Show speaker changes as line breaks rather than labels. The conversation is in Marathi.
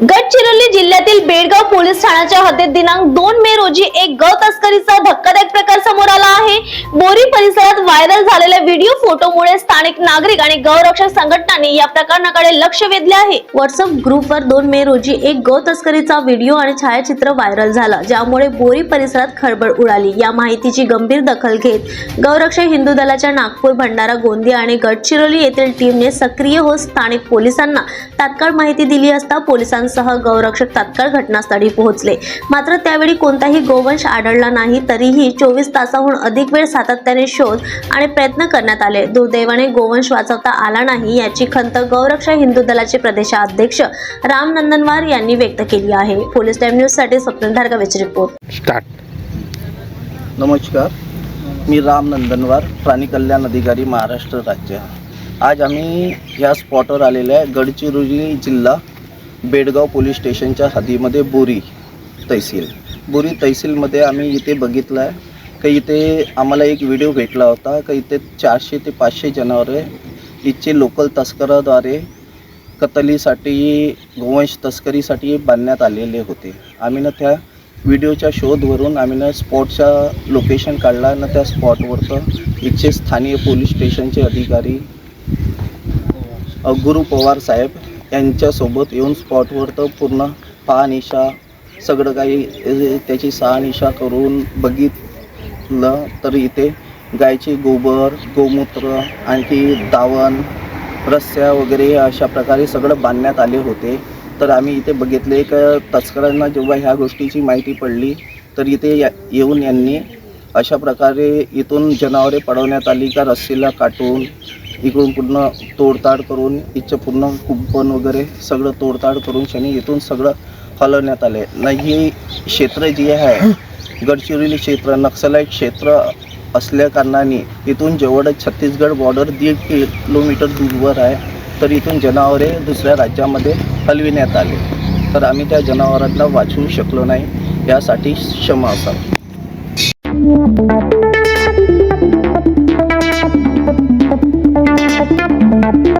गडचिरोली जिल्ह्यातील बेडगाव पोलीस ठाण्याच्या हद्दीत दिनांक दोन मे रोजी एक गौ तस्करीचा धक्कादायक प्रकार समोर आला आहे. बोरी परिसरात व्हायरल झालेल्या व्हिडिओ फोटोमुळे स्थानिक नागरिक आणि गौरक्षक संघटनांनी या प्रकरणाकडे लक्ष वेधले आहे. व्हॉट्सअप ग्रुपवर दोन मे रोजी एक गौ तस्करीचा व्हिडिओ आणि छायाचित्र व्हायरल झाला ज्यामुळे बोरी परिसरात खळबळ उडाली. या माहितीची गंभीर दखल घेत गौरक्षक हिंदू दलाच्या नागपूर भंडारा गोंदिया आणि गडचिरोली येथील टीमने सक्रिय होत स्थानिक पोलिसांना तात्काळ माहिती दिली असता पोलिसांसह गौरक्षक तात्काळ घटनास्थळी पोहोचले. मात्र त्यावेळी कोणताही गोवंश आढळला नाही तरीही चोवीस तासाहून अधिक वेळ सातत्याने शोध आणि प्रयत्न करण्यात आले. दुर्दैवाने गोवंश वाचवता आला नाही याची खंत गौरक्षक हिंदू दलाचे प्रदेशाध्यक्ष राम नंदनवार यांनी व्यक्त केली आहे. पोलीस टाइम न्यूजसाठी स्वप्न धारगावेचे रिपोर्ट.
स्टार्ट.
नमस्कार. मी राम नंदनवार प्राणी कल्याण अधिकारी महाराष्ट्र राज्य. आज आम्ही या स्पॉटवर आलेले आहे गडचिरोली जिल्हा. बेडगाव पोलीस स्टेशनच्या हद्दीमध्ये बोरी तहसील. बोरी तहसीलमध्ये आम्ही इथे बघितलं आहे का इथे आम्हाला एक व्हिडिओ भेटला होता. का इथे चारशे ते पाचशे जनावरे इथचे लोकल तस्कराद्वारे कतलीसाठी गोवंश तस्करीसाठी बांधण्यात आलेले होते. आम्ही ना त्या व्हिडिओच्या शोधवरून आम्ही ना स्पॉटच्या लोकेशन काढला. ना त्या स्पॉटवरचं इथचे स्थानीय पोलीस स्टेशनचे अधिकारी गुरु पवार साहेब यांच्यासोबत येऊन स्पॉटवर तर पूर्ण पाहनिशा सगळं काही त्याची सहानिशा करून बघितलं तर इथे गायचे गोबर गोमूत्र आणखी दावण रस्स्या वगैरे अशा प्रकारे सगळं बांधण्यात आले होते. तर आम्ही इथे बघितले का तस्करांना जेव्हा ह्या गोष्टीची माहिती पडली तर इथे या येऊन यांनी अशा प्रकारे इथून जनावरे पडवण्यात आली का रस्सीला काटून इकडून पूर्ण तोडताड करून इथचं पूर्ण कुंपण वगैरे सगळं तोडताड करून शनी इथून सगळं हलवण्यात आले नाही क्षेत्र जे आहे गडचिरोली क्षेत्र नक्सलाईट क्षेत्र असल्या कारणाने इथून जेवढं छत्तीसगड बॉर्डर दीड किलोमीटर दूरवर आहे. तर इथून जनावरे दुसऱ्या राज्यामध्ये हलविण्यात आले. तर आम्ही त्या जनावरांना वाचवू शकलो नाही. यासाठी क्षमा असावी.